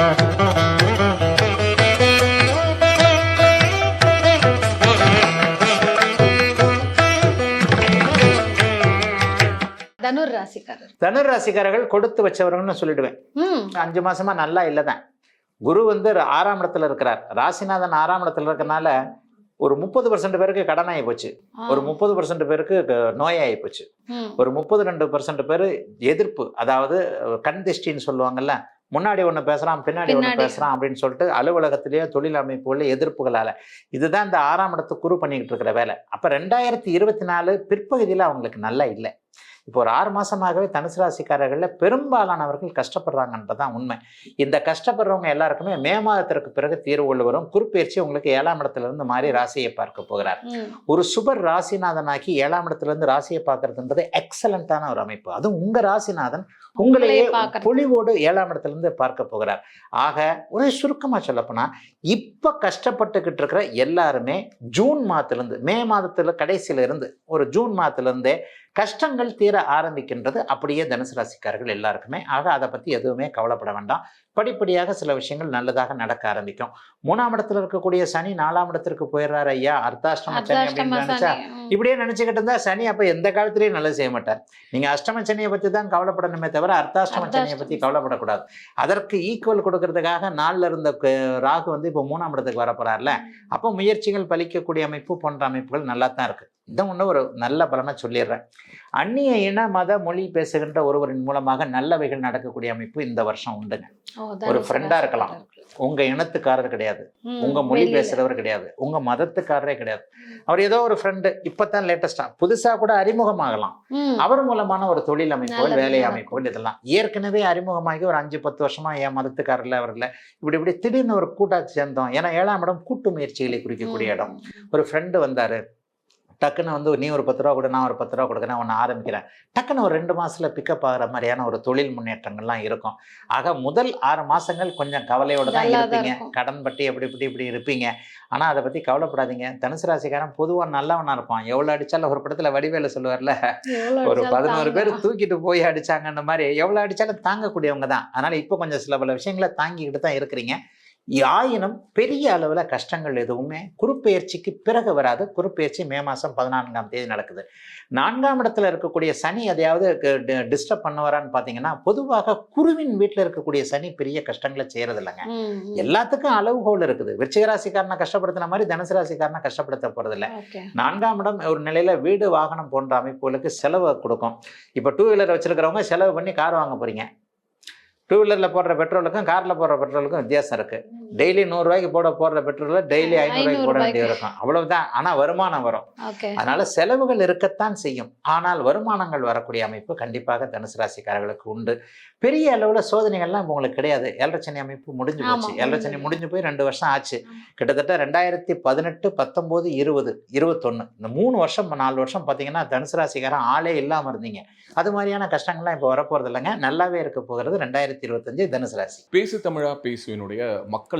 தனுர் ராசிக்காரர். தனுர் ராசிக்காரர்கள் கொடுத்து வச்சவர்கள்னு சொல்லிடுவேன். அஞ்சு மாசமா நல்லா இல்லை தான். குரு வந்து ஆறாம் இடத்துல இருக்கிறார். ராசிநாதன் ஆறாம் இடத்துல இருக்கறனால ஒரு முப்பது பர்சன்ட் பேருக்கு கடன் ஆகி போச்சு. ஒரு முப்பது பர்சன்ட் பேருக்கு நோயாகி போச்சு. ஒரு முப்பது ரெண்டு பர்சன்ட் பேர் எதிர்ப்பு. அதாவது கண் திஷ்டின்னு சொல்லுவாங்கல்ல முன்னாடி ஒன்று பேசுகிறான் பின்னாடி ஒன்று. பேசுகிறான் அப்படின்னு சொல்லிட்டு அலுவலகத்திலேயோ தொழில் அமைப்புகளில் எதிர்ப்புகளால். இதுதான் இந்த ஆறாம் இடத்து குரு பண்ணிக்கிட்டு இருக்கிற வேலை. அப்போ ரெண்டாயிரத்தி இருபத்தி நாலு பிற்பகுதியில் அவங்களுக்கு நல்லா இல்லை. இப்போ ஒரு ஆறு மாசமாகவே தனுசு ராசிக்காரர்களில் பெரும்பாலானவர்கள் கஷ்டப்படுறாங்கன்றதான் உண்மை. இந்த கஷ்டப்படுறவங்க எல்லாருக்குமே மே மாதத்திற்கு பிறகு தீர்வுகள் வரும். குறுப்பெயர்ச்சி உங்களுக்கு ஏழாம் இடத்துல இருந்து மாறி ராசியை பார்க்க போகிறார். ஒரு சுபர் ராசிநாதனாக்கி ஏழாம் இடத்துல இருந்து ராசியை பார்க்கறதுன்றது எக்ஸலண்டான ஒரு அமைப்பு. அதுவும் உங்க ராசிநாதன் உங்களையே பார்க்கறது. பொலிவோடு ஏழாம் இடத்துல இருந்து பார்க்க போகிறார். ஆக ஒரு சுருக்கமா சொல்லப்போனா இப்ப கஷ்டப்பட்டுக்கிட்டு இருக்கிற எல்லாருமே ஜூன் மாதத்துல இருந்து மே மாதத்துல கடைசியில இருந்து ஒரு ஜூன் மாதத்துல இருந்தே கஷ்டங்கள் தீர ஆரம்பிக்கின்றது அப்படியே தனுசு ராசிக்காரர்கள் எல்லாருக்குமே. ஆக அதை பத்தி எதுவுமே கவலைப்பட வேண்டாம். படிப்படியாக சில விஷயங்கள் நல்லதாக நடக்க ஆரம்பிக்கும். மூணாம் இடத்துல இருக்கக்கூடிய சனி நாலாம் இடத்திற்கு போயிடுறாரு ஐயா. அர்த்தாஷ்டம சனி அப்படின்னு நினைச்சா. இப்படியே நினைச்சுக்கிட்டு இருந்தா சனி அப்ப எந்த காலத்திலயும் நல்லது செய்ய மாட்டார். நீங்க அஷ்டம சனியை பத்தி தான் கவலைப்படணுமே தவிர அர்த்தாஷ்டம சனியை பத்தி கவலைப்படக்கூடாது. அதற்கு ஈக்குவல் கொடுக்கறதுக்காக நாள்ல இருந்த ராகு வந்து இப்போ மூணாம் இடத்துக்கு வர போறார்ல அப்போ முயற்சிகள் பலிக்கக்கூடிய அமைப்பு போன்ற அமைப்புகள் நல்லா தான் இருக்கு. இதை ஒன்று ஒரு நல்ல பலனை சொல்லிடுறேன். அந்நிய இன மத மொழி பேசுகின்ற ஒருவரின் மூலமாக நல்லவைகள் நடக்கக்கூடிய அமைப்பு இந்த வருஷம் உண்டுங்க. ஒரு friend-ஆ இருக்கலாம். ராசிக்காரர்கள். உங்க இனத்துக்காரர் கிடையாது. ம், உங்க மொழி. பேசுறவர் கிடையாது. உங்க மதத்துக்காரரே கிடையாது. அவர் ஏதோ ஒரு ஃப்ரெண்டு இப்பதான் லேட்டஸ்டா புதுசா கூட அறிமுகமாகலாம். அவர் மூலமான ஒரு தொழில் அமைப்புகள் வேலை. அமைப்புகள் இதெல்லாம். ஏற்கனவே அறிமுகமாகி ஒரு அஞ்சு பத்து வருஷமா என் மதத்துக்காரர்ல அவர்ல இப்படி இப்படி திடீர்னு ஒரு கூட்டாட்சி சேர்ந்தோம். ஏன்னா ஏழாம் இடம் கூட்டு முயற்சிகளை குறிக்கக்கூடிய இடம். ஒரு ஃப்ரெண்டு வந்தாரு. டக்குன்னு வந்து நீ ஒரு பத்து ரூபா கொடு நான் ஒரு பத்து ரூபா கொடுக்குறேன் ஒன்று ஆரம்பிக்கிறேன். டக்குன்னு ஒரு ரெண்டு மாசத்துல பிக்கப் ஆகிற மாதிரியான ஒரு தொழில் முன்னேற்றங்கள்லாம் இருக்கும். ஆக முதல் ஆறு மாசங்கள் கொஞ்சம் கவலையோட தான் இருப்பீங்க. கடன் பட்டி எப்படி இப்படி இப்படி இருப்பீங்க. ஆனா அதை பத்தி கவலைப்படாதீங்க. தனுசு ராசிக்காரன் பொதுவா நல்லவனா இருப்பான். எவ்வளவு அடிச்சாலும் ஒரு படத்துல வடிவேல சொல்லுவார்ல. ஒரு பதினோரு பேர். தூக்கிட்டு போய் அடிச்சாங்கன்ற மாதிரி எவ்வளவு அடிச்சாலும் தாங்கக்கூடியவங்க தான். அதனால இப்போ கொஞ்சம் சில பல விஷயங்களை தாங்கிக்கிட்டு தான் இருக்கிறீங்க. ஆயினும் பெரிய அளவில் கஷ்டங்கள் எதுவுமே குறுப்பெயர்ச்சிக்கு பிறகு வராது. குறுப்பெயர்ச்சி மே மாதம் பதினான்காம் தேதி நடக்குது. நான்காம் இடத்துல இருக்கக்கூடிய சனி எதையாவது டிஸ்டர்ப் பண்ணுவாரான்னு பார்த்தீங்கன்னா பொதுவாக குருவின் வீட்டில் இருக்கக்கூடிய சனி பெரிய கஷ்டங்களை செய்யறது இல்லைங்க. எல்லாத்துக்கும் அளவுகோல் இருக்குது. விருச்சிக ராசிக்காரனை கஷ்டப்படுத்தின மாதிரி தனுசு ராசிக்காரனை கஷ்டப்படுத்த போறதில்ல. ஓகே. நான்காம் இடம் ஒரு நிலையில வீடு வாகனம் போன்ற அமைப்புகளுக்கு செலவு கொடுக்கும். இப்போ டூ வீலர் வச்சிருக்கிறவங்க செலவு பண்ணி கார் வாங்க போறீங்க. டூ வீலரில் போடுற பெட்ரோலுக்கும் காரில் போடுற பெட்ரோலுக்கும் வித்தியாசம் இருக்கு. டெய்லி நூறுரூவாய்க்கு போட போடுற பெட்ரோலில் டெய்லி ஐநூறுரூவாய்க்கு போட வேண்டியது இருக்கும். அவ்வளவுதான். ஆனால் வருமானம் வரும். ஓகே. அதனால செலவுகள் இருக்கத்தான் செய்யும். ஆனால் வருமானங்கள் வரக்கூடிய அமைப்பு கண்டிப்பாக தனுசு ராசிக்காரர்களுக்கு உண்டு. பெரிய அளவில் சோதனைகள்லாம் இப்ப உங்களுக்கு கிடையாது. ஏழரை சனி அமைப்பு முடிஞ்சு போச்சு. ஏழரை சனி முடிஞ்சு. போய் ரெண்டு வருஷம் ஆச்சு. கிட்டத்தட்ட ரெண்டாயிரத்தி பதினெட்டு பத்தொம்போது இருபது இருபத்தொன்று இந்த மூணு வருஷம் நாலு வருஷம் பார்த்தீங்கன்னா தனுசு ராசிக்காரன் ஆளே இல்லாமல் இருந்தீங்க. அது மாதிரியான கஷ்டங்கள்லாம் இப்போ வரப்போகிறது இல்லைங்க. நல்லாவே இருக்க போகிறது ரெண்டாயிரத்தி இருபத்தஞ்சு தனுசு ராசி. பேசு தமிழா பேசுவினுடைய மக்கள்